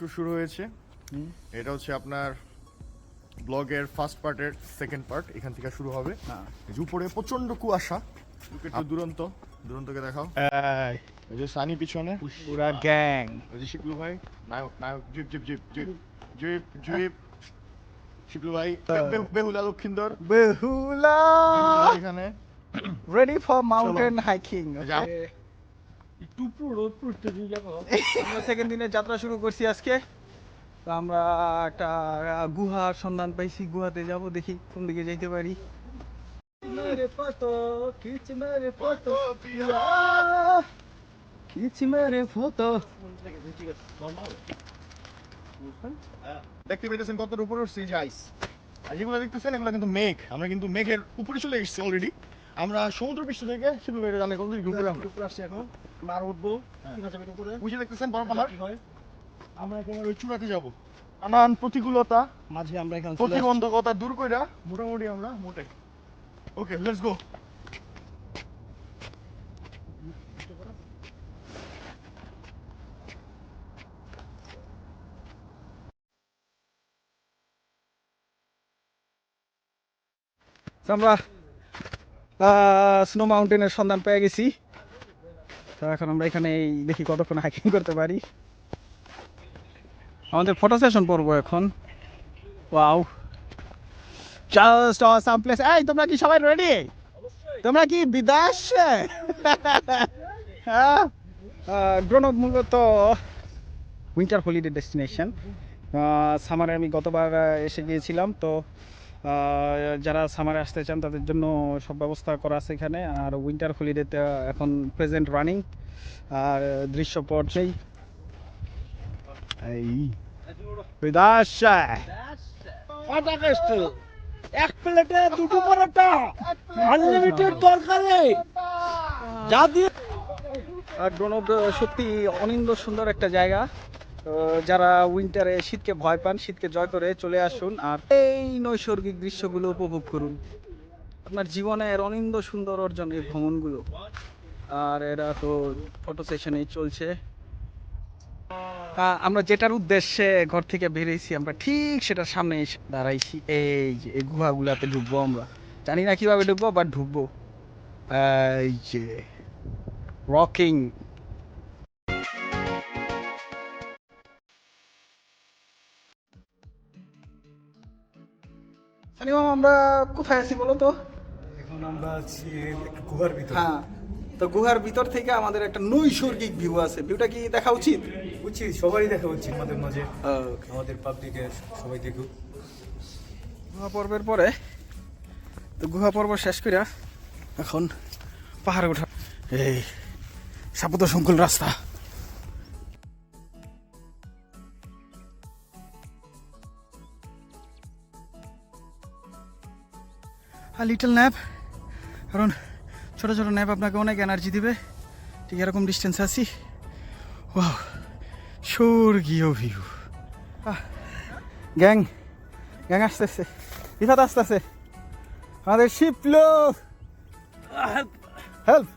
Two শুরু হয়েছে। এটা হচ্ছে আপনার ব্লগের ফার্স্ট পার্টের সেকেন্ড পার্ট এখান থেকে শুরু হবে। উপরে প্রচণ্ড কুয়াশা। একটু দুরন্ত। দুরন্তকে দেখাও। এই। যে সানি পিছনে। পুরা গ্যাং ওই যে শিপলু ভাই। নায়ক নায়ক jeep jeep jeep jeep jeep jeep. Shiplu ভাই বেহুলা লক্ষিন্দর। বেহুলা! এখানে। Ready for mountain hiking. আমরা সেকেন্ড দিনের যাত্রা শুরু করছি আজকে। তো আমরা একটা গুহার সন্ধান পাইছি। গুহাতে যাব দেখি কোন দিকে যাইতে পারি। দেখতে পেতেছেন কতটা উপরে উঠছে যে আইস আর যেগুলো দেখতেছেন এগুলো কিন্তু মেঘ। আমরা কিন্তু মেঘের উপরে চলে এসেছি অলরেডি আমরা সমুদ্র পৃষ্ঠ থেকে শিপলু ভাই জানে কত দিকে উপরে আমরা উপরে আসছি এখন মার উঠবো মিটার উপরে। বুঝে দেখতেছেন বড় পাহাড়? কি হয়? আমরা একেবারে ওই চূড়াতে যাব। নানান প্রতিকূলতা মাঝে আমরা এখানে। প্রতিবন্ধকতা দূর কইরা মোটামুটি আমরা মোটে। ওকে লেটস গো আমরা স্নো মাউন্টেনের সন্ধান পেয়ে গেছি। তো এখন আমরা এখানে দেখি কতক্ষণ হাইকিং করতে পারি। আমাদের ফটো সেশন পড়ব এখন। ওয়াও জাস্ট সাম প্লেস এই তোমরা কি সবাই রেডি তোমরা কি বিদাস হ্যাঁ? গ্রোনব মূলত উইন্টার হলিডে ডেস্টিনেশন সামারে আমি গতবার এসে গিয়েছিলাম তো যারা সামারে আসতে চান তাদের জন্য সব ব্যবস্থা করা আছে এখানে। আর উইন্টার হলিডেতে এখন প্রেজেন্ট রানিং আর দৃশ্যপট নেই এই এক প্লেটে দুটো পরোটা। আনলিমিটেড তরকারি। যা দিয়ে আর গ্রোনব সত্যি অনিন্দ সুন্দর একটা জায়গা। তো যারা উইন্টারে শীতকে ভয় পান, শীতকে জয় করে চলে আসুন আর এই নৈসর্গিক দৃশ্যগুলো উপভোগ করুন। আপনার জীবনের অনিন্দ সুন্দর অর্জন এই ভ্রমণগুলো। আর এরা তো ফটো সেশনেই চলছে। আমরা যেটার উদ্দেশ্যে ঘর থেকে বেরিয়েছি, আমরা ঠিক সেটার সামনে এসে দাঁড়াইছি। এই যে, এই গুহাগুলাতে ঢুকবো আমরা। জানি না কীভাবে ঢুকবো বাট ঢুকবো। এই যে রকিং সানি আমরা কোথায় আছি বলো তো? এখন আমরা আছি গুহার ভিতরে। হ্যাঁ তো গুহার ভিতর থেকে আমাদের একটা নৈসর্গিক ভিউ আছে। ভিউটা কি দেখা উচিত? উচিত সবারই দেখা উচিত আমাদের মাঝে. আমাদের পাবলিকে সবাই দেখুক। গুহা পর্বের পরে তো গুহা পর্ব শেষ করিয়া এখন পাহাড়ে ওঠা এই সাপত সংকুল রাস্তা। আর লিটল ন্যাপ কারণ ছোট ছোট ন্যাপ আপনাকে অনেক এনার্জি দিবে। ঠিক এরকম ডিস্টেন্স আছি। ওয়াও স্বর্গীয় ভিউ। গ্যাং গ্যাং আসতেছে। রিফাত আসতেছে। আমাদের শিপলো হেল্প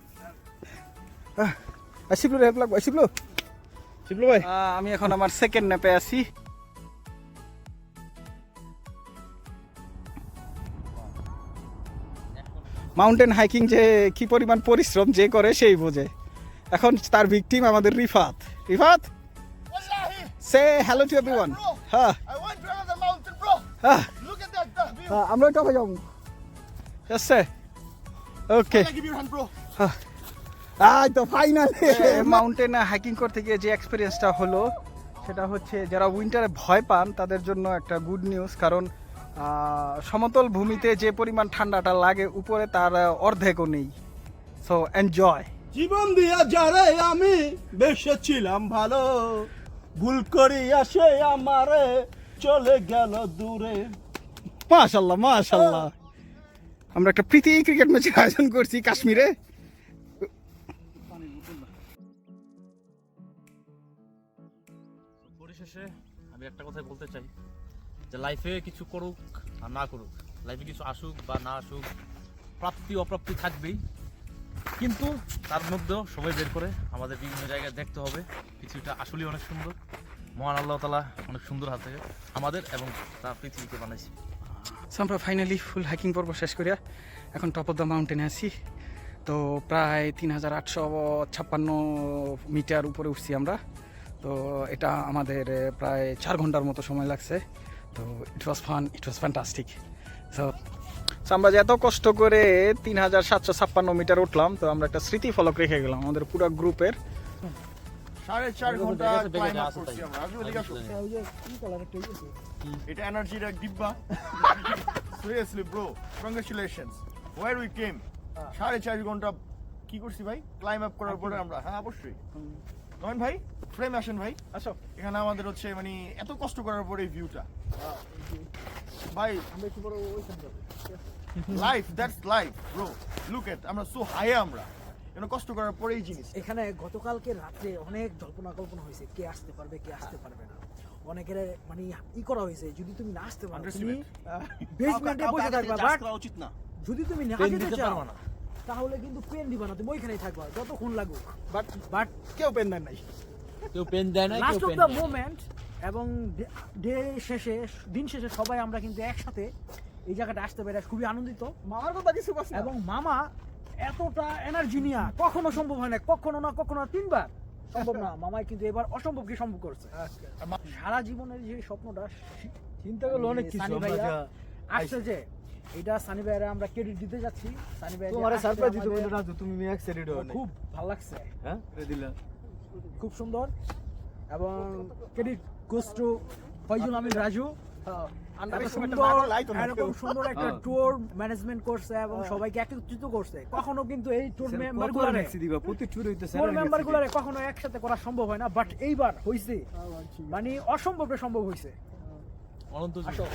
শিপলো হেল্প লাগবে। শিপলো শিপলো ভাই। আমি এখন আমার সেকেন্ড ন্যাপে আছি। মাউন্টেন হাইকিং যে কি পরিমাণ পরিশ্রম যে করে সেই বোঝে। এখন তার ভিকটিম আমাদের রিফাত। রিফাত? সে হ্যালো টু এভরিওয়ান হ্যাঁ। Mountain bro হ্যাঁ। হ্যাঁ, আমরা যাব। এসছে ওকে আই তো ফাইনালি মাউন্টেনে হাইকিং করতে গিয়ে যে এক্সপিরিয়েন্সটা হলো সেটা হচ্ছে যারা উইন্টারে ভয় পান তাদের জন্য একটা গুড নিউজ কারণ সমতল ভূমিতে যে পরিমাণ ঠান্ডাটা লাগে উপরে তার অর্ধেকও নেই। সো এনজয় জীবন দিয়া যারে আমি বেসেছিলাম ভালো ভুল করি আসে আমারে চলে গেল দূরে। মাশাল্লাহ মাশাল্লাহ। আমরা একটা প্রীতি ক্রিকেট ম্যাচের আয়োজন করছি কাশ্মীরে। পরিশেষে আমি একটা কথাই বলতে চাই। যে লাইফে কিছু করুক আর না করুক লাইফে কিছু আসুক বা না আসুক, প্রাপ্তি, অপ্রাপ্তি থাকবেই। কিন্তু তার মধ্যেও সময় বের করে আমাদের বিভিন্ন জায়গায় দেখতে হবে। কিছুটা আসলেই অনেক সুন্দর। মহান আল্লাহ তালা অনেক সুন্দর হাত থেকে আমাদের এবং তার পৃথিবীকে বানাইছে। আমরা ফাইনালি ফুল হাইকিং পর্ব শেষ করিয়া এখন টপ অফ দ্য মাউন্টেনে আছি। তো প্রায় তিন হাজার আটশো ছাপ্পান্ন মিটার উপরে উঠছি আমরা। তো এটা আমাদের প্রায় চার ঘণ্টার মতো সময় লাগছে। তো it was fun it was fantastic so আমরা যে এত কষ্ট করে তিন হাজার সাতশো ছাপ্পান্ন মিটার উঠলাম তো আমরা একটা স্মৃতি ফলক রেখে গেলাম আমাদের পুরো গ্রুপের। সাড়ে চার ঘণ্টা আসো। এটা এনার্জির এক ডিব্বা। Seriously bro congratulations where we came সাড়ে চার ঘণ্টা কি করছি ভাই? ক্লাইম আপ করার পরে আমরা হ্যাঁ অবশ্যই। নয়ন ভাই ফ্রেম আসেন ভাই। আসো। এখানে আমাদের হচ্ছে মানে এত কষ্ট করার পরে এই ভিউটা ভাই life that's life bro look at আমরা সো হাই আমরা। কেন কষ্ট করার পরে এই জিনিস এখানে গতকালকে রাত্রে অনেক জল্পনা কল্পনা হয়েছে কে আসতে পারবে কে আসতে পারবে না। অনেকের মানে ই করা হয়েছে যদি তুমি না আসতে পারো তুমি বেসমেন্টে বসে থাকবা বাট উচিত না। যদি তুমি না যেতে চাও না। তাহলে কিন্তু পেন দিবা না তুমি ওইখানেই থাকবা যতক্ষণ লাগুক। বাট বাট কেউ পেন দেন নাই। কেউ পেন দেয় না লাস্ট অফ দ্য মোমেন্ট এবং ডে শেষে দিন শেষে সবাই আমরা কিন্তু একসাথে এই জায়গাটা আসতে পেরে খুবই আনন্দিত। মামার কথা কিছু বলছি এবং মামা এতটা এনার্জি নিয়ে কখনো সম্ভব হয় না কখনো না কখনো না তিনবার। সম্ভব না মামাই কিন্তু এবার অসম্ভবকে সম্ভব করছে। সারা জীবনের যে স্বপ্নটা চিন্তা করলে অনেক কিছু আসছে যে এটা সানি ভাইয়েরা আমরা ক্রেডিট দিতে যাচ্ছি। সানি ভাই তোমারে সারপ্রাইজ দিতে বলতে না তুমি মি এক্সাইটেড হও খুব ভালো লাগছে। হ্যাঁ? দিলা। খুব সুন্দর। এবং credit goes to Faizul Amin Raju. সুন্দর একটা ট্যুর ম্যানেজমেন্ট করছে এবং সবাইকে একত্রিত করছে। কখনো কিন্তু এই ট্যুর প্রতি ট্যুর হইতেছে কখনো একসাথে করা সম্ভব হয় না বাট এইবার হইছে। মানে অসম্ভবটা সম্ভব হইছে। অনন্ত আসো।